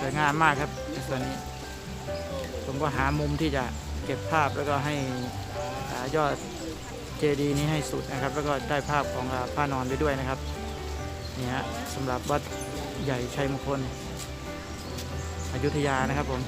สวยงามมากครับในส่วนนี้ ผมก็หามุมที่จะเก็บภาพแล้วก็ให้อยอดเจดีย์นี้ให้สุดนะครับ แล้วก็ได้ภาพของอ่าพระนอนไปด้วยนะครับนี่ฮะสำหรับวัดใหญ่ชัยมงคลอยุธยานะครับผม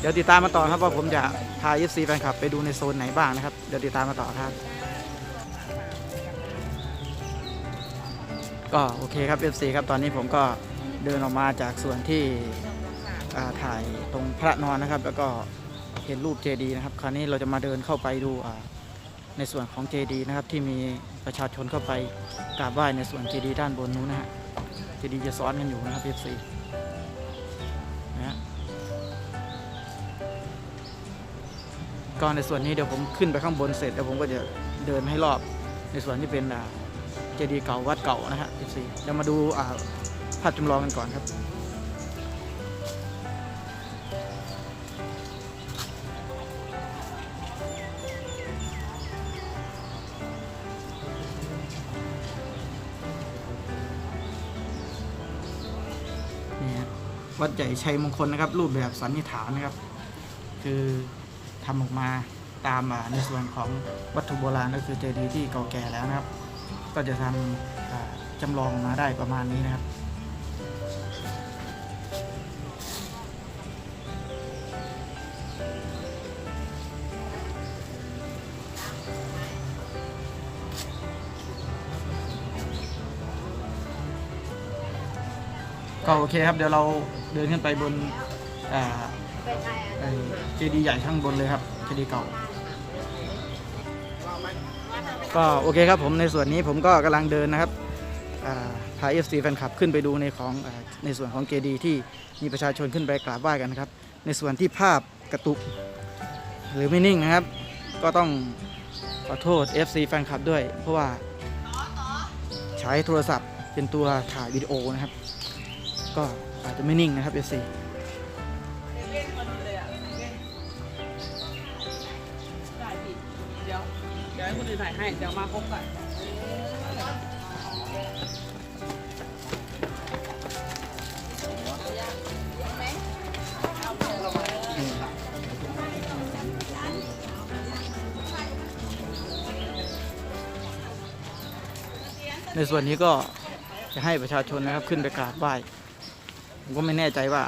เดี๋ยวติดตามมาต่อครับว่าผมจะพา FC แฟนคลับไปดูในโซนไหนบ้างนะครับเดี๋ยวติดตามมาต่อครับ ก็โอเคครับ FC ครับตอนนี้ผมก็ เดินออกมาจากส่วนที่ถ่ายตรงพระนอนนะครับ แล้วก็เห็นรูปเจดีย์นะครับ คราวนี้เราจะมาเดินเข้าไปดูในส่วนของเจดีย์นะครับ ที่มีประชาชนเข้าไปกราบไหว้ในส่วนเจดีย์ด้านบนนู้นนะฮะเจดีย์จะซ้อนกันอยู่นะครับ FC นะฮะก็ในส่วนนี้เดี๋ยวผมขึ้นไปข้างบนเสร็จแล้วผมก็จะเดินให้รอบในส่วนที่เป็นเจดีย์เก่าวัดเก่านะฮะ14เดี๋ยวมาดูอ่า ภาพจำลองกันก่อนครับ นี่ฮะวัดใหญ่ชัยมงคลนะครับ รูปแบบสันนิษฐานนะครับ คือทำออกมาตามในส่วนของวัตถุโบราณก็คือเจดีย์ที่เก่าแก่แล้วนะครับ ก็จะทำจำลองมาได้ประมาณนี้นะครับ ก็โอเคครับเดี๋ยวเราเดินขึ้นไปบนเจดีย์ใหญ่ข้างบนเลยครับเจดีย์เก่า ก็โอเคครับผมในส่วนนี้ผมก็กำลังเดินนะครับพาเอฟซีแฟนคลับขึ้นไปดูในของอในส่วนของเจดีย์ที่มีประชาชนขึ้นไปกราบไหว้กันนะครับ ในส่วนที่ภาพกระตุกหรือไม่นิ่งนะครับ ก็ต้องขอโทษ FC แฟนคลับด้วย เพราะว่าใช้โทรศัพท์เป็นตัวถ่ายวิดีโอนะครับ ก็อาจจะไม่นิ่งนะครับ FC ได้พี่เดี๋ยวเดี๋ยวให้คนอื่นถ่ายให้ เดี๋ยวมาพบกันในส่วนนี้ก็จะให้ประชาชนนะครับขึ้นไปกราบไหว้ ผมก็ไม่แน่ใจว่า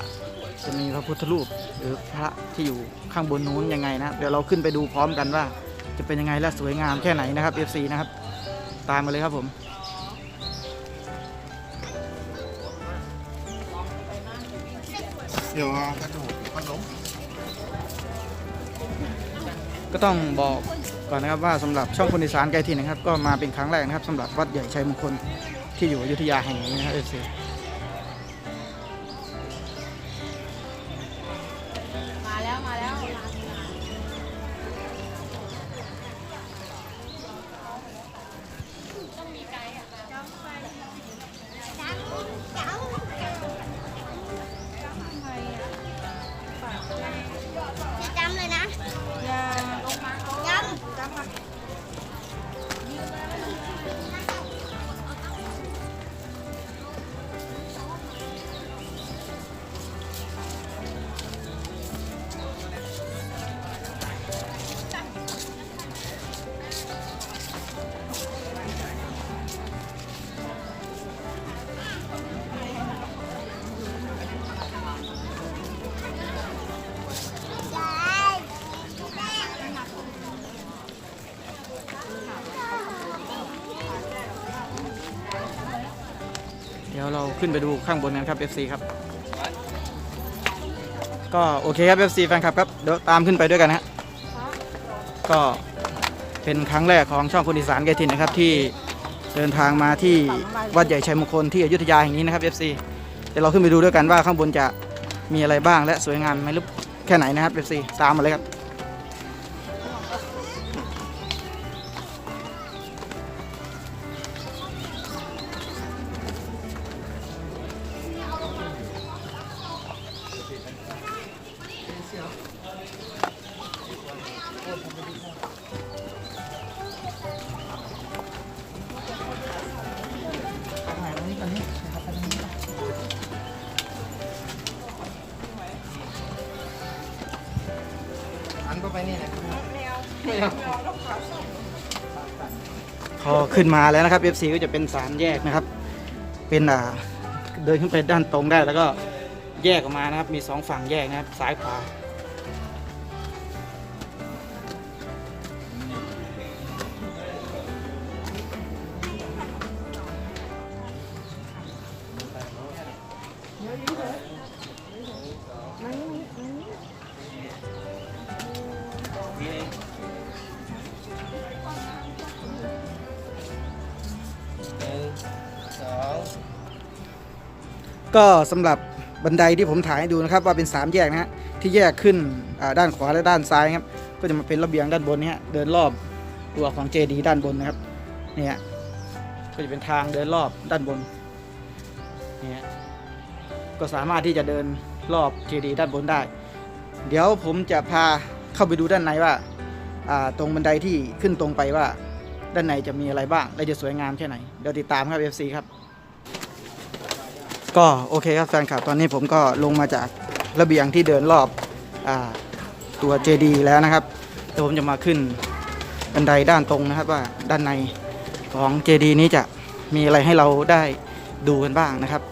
จะมีพระพุทธรูปหรือพระที่อยู่ข้างบนนู้นยังไงนะเดี๋ยวเราขึ้นไปดูพร้อมกันว่า จะเป็นยังไงและสวยงามแค่ไหนนะครับ FC นะครับ ตามมาเลยครับผมเดี๋ยวกระโดดก็ล้มก็ต้องบอกก่อนนะครับว่าสำหรับช่องคนอีสานไกลถิ่นนะครับ ก็มาเป็นครั้งแรกนะครับสำหรับวัดใหญ่ชัยมงคลที่อยู่อยุธยาแห่งนี้นะครับ FC มา ขึ้นไปดูข้างบนกันครับ FC ครับ ก็โอเคครับ FC แฟนคลับครับเดี๋ยวตามขึ้นไปด้วยกันนะฮะก็เป็นครั้งแรกของช่องคนอีสานไกลถิ่นนะครับที่เดินทางมาที่วัดใหญ่ชัยมงคลที่อยุธยาแห่งนี้นะครับ FC เดี๋ยวเราขึ้นไปดูด้วยกันว่าข้างบนจะมีอะไรบ้างและสวยงามไหมหรือแค่ไหนนะครับ FC ตามมาเลยครับ ขึ้นมาแล้วนะครับ FC ก็จะเป็นสามแยกนะครับ เป็นอ่าเดินขึ้นไปด้านตรงได้แล้วก็แยกออกมานะครับ มีสองฝั่งแยกนะครับซ้ายขวา ก็สำหรับบันไดที่ผมถ่ายให้ดูนะครับว่าเป็น 3 แยกนะฮะที่แยกขึ้นด้านขวาและด้านซ้ายครับก็จะมาเป็นระเบียงด้านบนนี้เดินรอบตัวของเจดีด้านบนนะครับเนี่ยก็จะเป็นทางเดินรอบด้านบนเนี่ยก็สามารถที่จะเดินรอบเจดีด้านบนได้ เดี๋ยวผมจะพาเข้าไปดูด้านในว่าอ่าตรงบันไดที่ขึ้นตรงไปว่า ด้านในจะมีอะไรบ้างและจะสวยงามแค่ไหนเดี๋ยวติดตามครับ FC ครับ ก็โอเคครับแฟนคลับตอนนี้ผมก็ลงมาจากระเบียงที่เดินรอบอตัวเจดีแล้วนะครับเดี๋ยวผมจะมาขึ้นบันไดด้านตรงนะครับว่าด้านในของเจดีนี้จะมีอะไรให้เราได้ดูกันบ้างนะครับ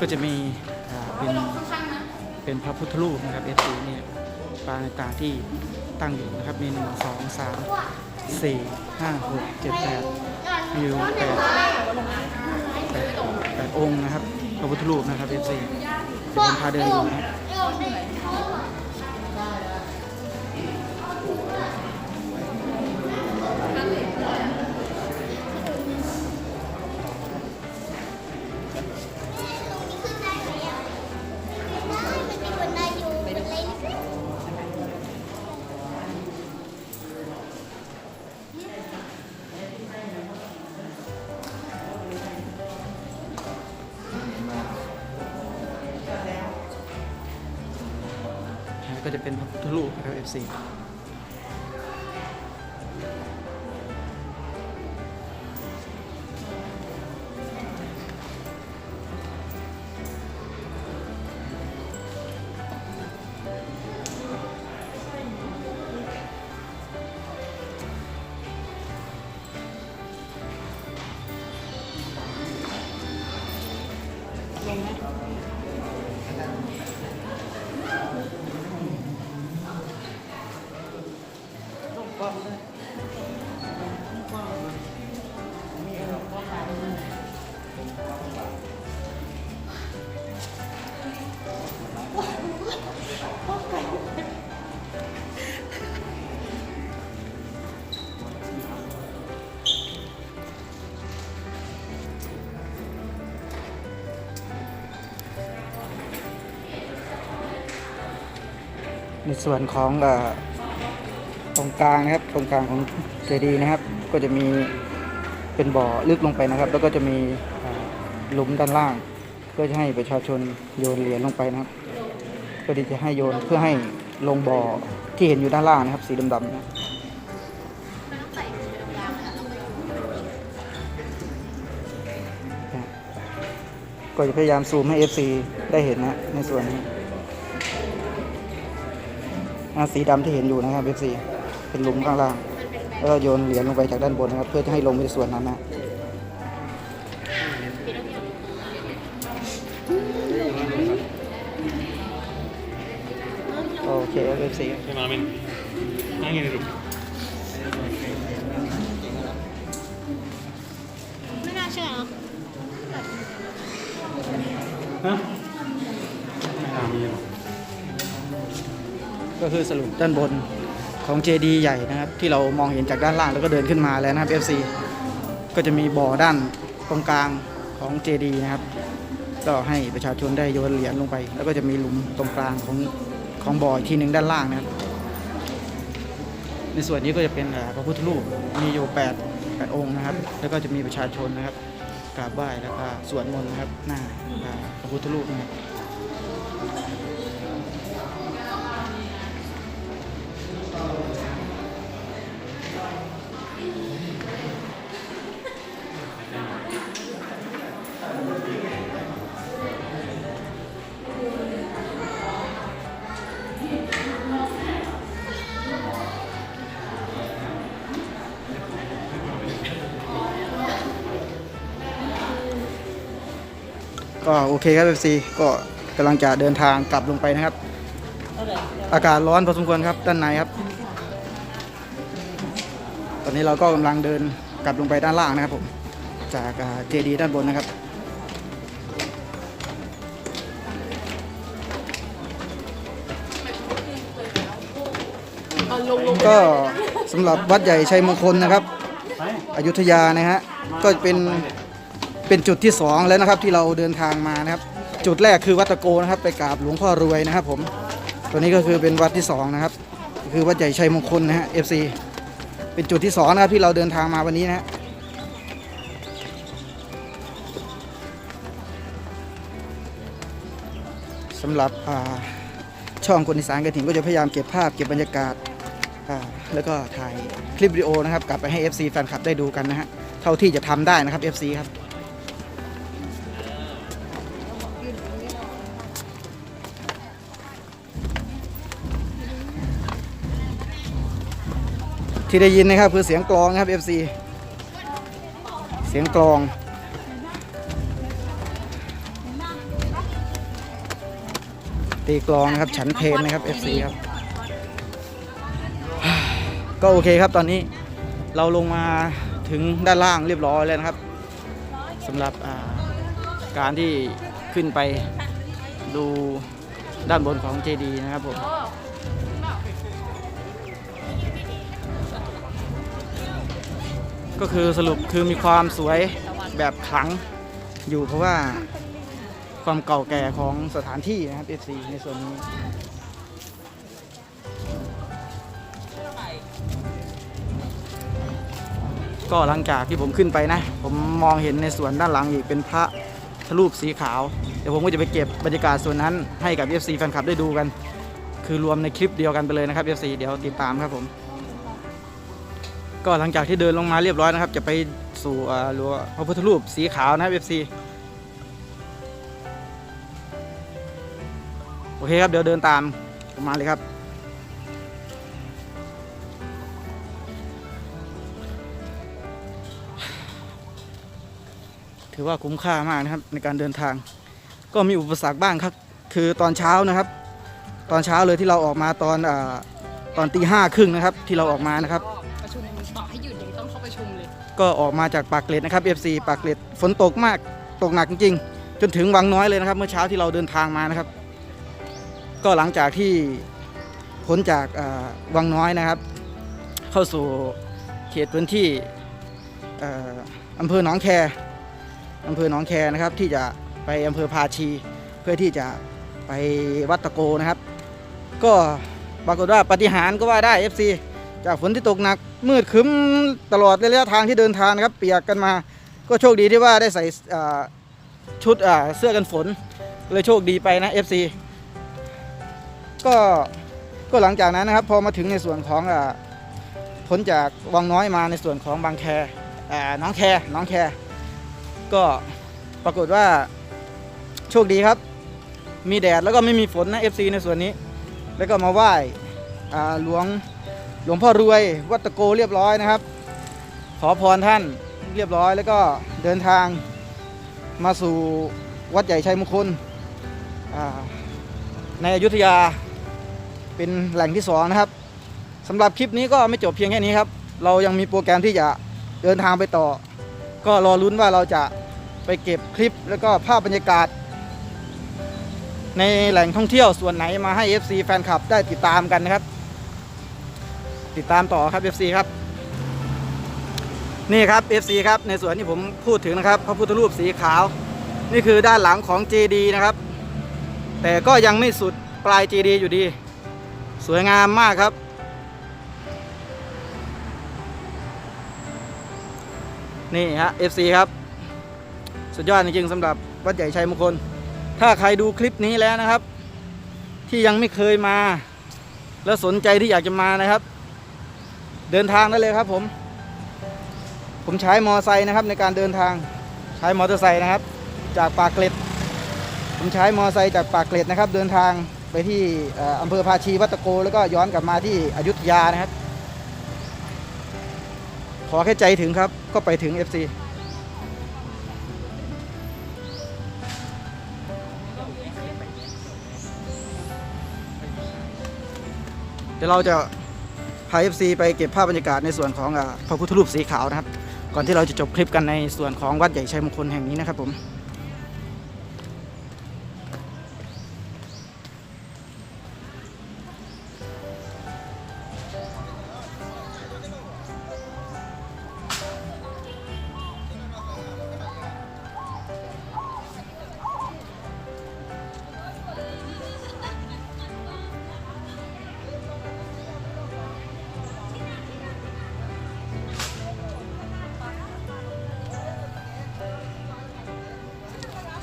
ก็จะมีเป็นเป็นพระพุทธรูปนะครับเอสีเนี่ยปางต่างที่ตั้งอยู่นะครับมีหนึ่งสองสามสี่ห้าหกเจ็ดแปดมีอยู่แปดแปดแปดองค์นะครับพระพุทธรูปนะครับเอซีเดินพาเดินดูนะครับ ก็จะเป็นพระพุทธรูปน ในส่วนของอตรงกลางนะครับ ตรงกลางของเจดีย์นะครับ ก็จะมีเป็นบ่อลึกลงไปนะครับ แล้วก็จะมีหลุมด้านล่าง เพื่อจะให้ประชาชนโยนเหรียญลงไปนะครับเพื่อที่จะให้โยนเพื่อให้ลงบ่อที่เห็นอยู่ด้านล่างนะครับ สีดำๆนะก็จะพยายามซูมให้ FC ได้เห็นนะในส่วนนี้ สีดำที่เห็นอยู่นะครับเอฟซีเป็นหลุมข้างล่าง แล้วก็โยนเหรียญลงไปจากด้านบนนะครับ เพื่อจะให้ลงไปในส่วนนั้นนะโอเคเอฟซี Hej Malin. Hänger i rum. ไม่น่าเชื่อเนาะ ก็คือสรุปด้านบนของเจดีย์ใหญ่นะครับ ที่เรามองเห็นจากด้านล่างแล้วก็เดินขึ้นมาแล้วนะครับ FC ก็จะมีบ่อด้านตรงกลางของเจดีย์นะครับ ก็ให้ประชาชนได้โยนเหรียญลงไป แล้วก็จะมีหลุมตรงกลางของของบ่ออีกทีหนึ่งด้านล่างนะครับ ในส่วนนี้ก็จะเป็นอ่าพระพุทธรูปมีอยู่8 8องค์นะครับ แล้วก็จะมีประชาชนนะครับกราบไหว้แล้วก็สวดมนต์นะครับหน้าอ่าพระพุทธรูปนะครับ ก็โอเคครับ FC ก็กำลังจะเดินทางกลับลงไปนะครับ อากาศร้อนพอสมควรครับด้านในครับ ตอนนี้เราก็กำลังเดินกลับลงไปด้านล่างนะครับผม จากเจดีด้านบนนะครับก็สำหรับวัดใหญ่ชัยมงคลนะครับ อยุธยานะฮะ ก็เป็น เป็นจุดที่สองแล้วนะครับที่เราเดินทางมานะครับ จุดแรกคือวัดตะโกนะครับ ไปกราบหลวงพ่อรวยนะครับ ผมตัวนี้ก็คือเป็นวัดที่สองนะครับ คือวัดใหญ่ชัยมงคลนะฮะ FC เป็นจุดที่สองนะครับที่เราเดินทางมาวันนี้นะฮะสำหรับช่องคนอีสานกระถิ่นก็จะพยายามเก็บภาพเก็บบรรยากาศแล้วก็ถ่ายคลิปวิดีโอนะครับ กลับไปให้ FC แฟนคลับได้ดูกันนะฮะ เท่าที่จะทำได้นะครับ FC ครับ ที่ได้ยินนะครับคือเสียงกลองนะครับ FC เสียงกลองตีกลองนะครับฉันเพลนนะครับ FC ครับก็โอเคครับตอนนี้เราลงมาถึงด้านล่างเรียบร้อยแล้วนะครับสำหรับการที่ขึ้นไปดูด้านบนของเจดีนะครับผม ก็คือสรุปคือมีความสวยแบบขลังอยู่เพราะว่าความเก่าแก่ของสถานที่นะครับ FC ในส่วนนี้ก็หลังจากที่ผมขึ้นไปนะ ผมมองเห็นในส่วนด้านหลังอีกเป็นพระทรูปสีขาว เดี๋ยวผมก็จะไปเก็บบรรยากาศส่วนนั้นให้กับ FC แฟนคลับได้ดูกัน คือรวมในคลิปเดียวกันไปเลยนะครับ FC เดี๋ยวติดตามครับผม ก็หลังจากที่เดินลงมาเรียบร้อยนะครับ จะไปสู่อ่าหลวงพระพุทธรูปสีขาวนะครับ FC โอเคครับเดี๋ยวเดินตามผมมาเลยครับถือว่าคุ้มค่ามากนะครับในการเดินทาง ก็มีอุปสรรคบ้างครับ คือตอนเช้านะครับ ตอนเช้าเลยที่เราออกมาตอนอาตอนตีห้าครึ่งนะครับ ที่เราออกมานะครับ ประชุมบอให้หยุดยังต้องเข้าประชุมเลย ก็ออกมาจากปากเกร็ดนะครับ FC ปากเกร็ดฝนตกมากตกหนักจริงๆ จนถึงวังน้อยเลยนะครับ เมื่อเช้าที่เราเดินทางมานะครับ ก็หลังจากที่พ้นจากวังน้อยนะครับ เข้าสู่เขตพื้นที่อำเภอหนองแคอำเภอหนองแคนะครับ ที่จะไปอำเภอภาชี เพื่อที่จะไปวัดตะโกนะครับ ก็ปรากฏว่าปฏิหารก็ว่าได้ FC จากฝนที่ตกหนัก มืดครึ้มตลอดระยะทางที่เดินทางนะครับ เปียกกันมา ก็โชคดีที่ว่าได้ใส่ชุดเสื้อกันฝน เลยโชคดีไปนะ FC ก็ก็หลังจากนั้นนะครับ พอมาถึงในส่วนของอ่าพ้นจากวังน้อยมาในส่วนของบางแคน้องแคน้องแคก็ปรากฏว่าโชคดีครับ มีแดดแล้วก็ไม่มีฝนนะ FC ในส่วนนี้ แล้วก็มาไหว้หลวง หลวงพ่อรวยวัดตะโกเรียบร้อยนะครับ ขอพรท่านเรียบร้อยแล้วก็เดินทางมาสู่วัดใหญ่ชัยมงคลในอยุธยาเป็นแหล่งที่สองนะครับสำหรับคลิปนี้ก็ไม่จบเพียงแค่นี้ครับ เรายังมีโปรแกรมที่จะเดินทางไปต่อ ก็รอลุ้นว่าเราจะไปเก็บคลิปแล้วก็ภาพบรรยากาศ ในแหล่งท่องเที่ยวส่วนไหนมาให้ FC แฟนคลับได้ติดตามกันนะครับ ติดตามต่อครับ FC ครับ นี่ครับ FC ครับ ในส่วนที่ผมพูดถึงนะครับ พระพุทธรูปสีขาว นี่คือด้านหลังของ JD นะครับ แต่ก็ยังไม่สุดปลาย JD อยู่ดี สวยงามมากครับ นี่ฮะ FC ครับ สุดยอดจริงๆสำหรับวัดใหญ่ชัยมงคล ถ้าใครดูคลิปนี้แล้วนะครับ ที่ยังไม่เคยมา และสนใจที่อยากจะมานะครับ เดินทางได้เลยครับผม ผมใช้มอไซค์นะครับในการเดินทางใช้มอเตอร์ไซค์นะครับ จากปากเกร็ด ผมใช้มอไซค์จากปากเกร็ดนะครับ เดินทางไปที่อำเภอภาชีวัตโก แล้วก็ย้อนกลับมาที่อยุธยานะครับ ขอแค่ใจถึงครับก็ไปถึง FC เดี๋ยวเราจะ พา FC ไปเก็บภาพบรรยากาศในส่วนของพระพุทธรูปสีขาวนะครับ ก่อนที่เราจะจบคลิปกันในส่วนของวัดใหญ่ชัยมงคลแห่งนี้นะครับผม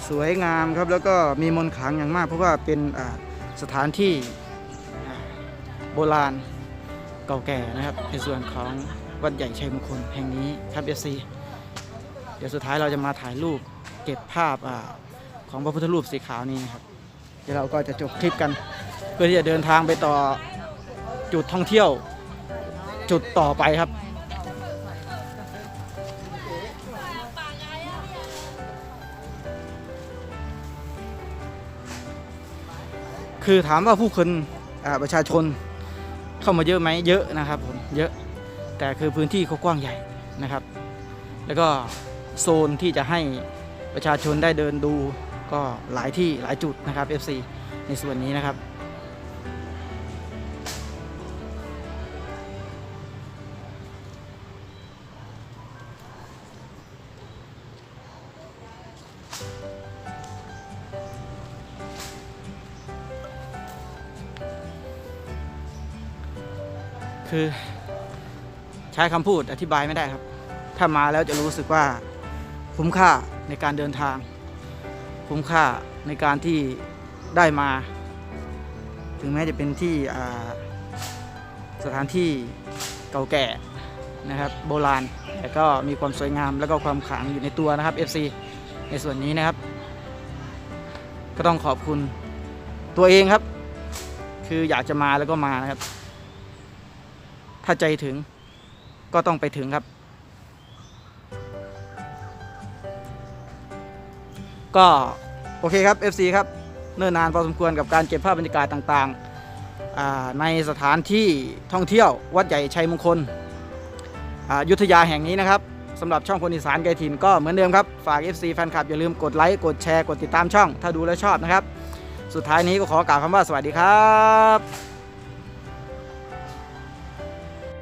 สวยงามครับแล้วก็มีมนต์ขลังอย่างมาก เพราะว่าเป็นสถานที่โบราณเก่าแก่นะครับในส่วนของวัดใหญ่ชัยมงคลแห่งนี้ครับเอซีเดี๋ยวสุดท้ายเราจะมาถ่ายรูปเก็บภาพอาของพระพุทธรูปสีขาวนี้นะครับ เดี๋ยวเราก็จะจบคลิปกัน เพื่อที่จะเดินทางไปต่อจุดท่องเที่ยวจุดต่อไปครับ คือถามว่าผู้คนประชาชนเข้ามาเยอะไหมเยอะนะครับผมเยอะแต่คือพื้นที่เขากว้างใหญ่นะครับ แล้วก็โซนที่จะให้ประชาชนได้เดินดูก็หลายที่หลายจุดนะครับ FC ในส่วนนี้นะครับ คือ ใช้คำพูดอธิบายไม่ได้ครับ ถ้ามาแล้วจะรู้สึกว่าคุ้มค่าในการเดินทาง คุ้มค่าในการที่ได้มา ถึงแม้จะเป็นที่สถานที่เก่าแก่นะครับโบราณแต่ก็มีความสวยงามแล้วก็ความขลังอยู่ในตัวนะครับ FC ในส่วนนี้นะครับ ก็ต้องขอบคุณตัวเองครับ คืออยากจะมาแล้วก็มานะครับ ถ้าใจถึงก็ต้องไปถึงครับ ก็โอเคครับ FC ครับเนิ่นนานพอสมควรกับการเก็บภาพบรรยากาศต่างๆ ในสถานที่ท่องเที่ยววัดใหญ่ชัยมงคลยุทธยาแห่งนี้นะครับสำหรับช่องคนอีสานไกลถิ่นก็เหมือนเดิมครับ ฝาก FC แฟนคลับ อย่าลืมกดไลค์ กดแชร์ กดติดตามช่อง ถ้าดูแล้วชอบนะครับ สุดท้ายนี้ก็ขอกล่าวคำว่าสวัสดีครับ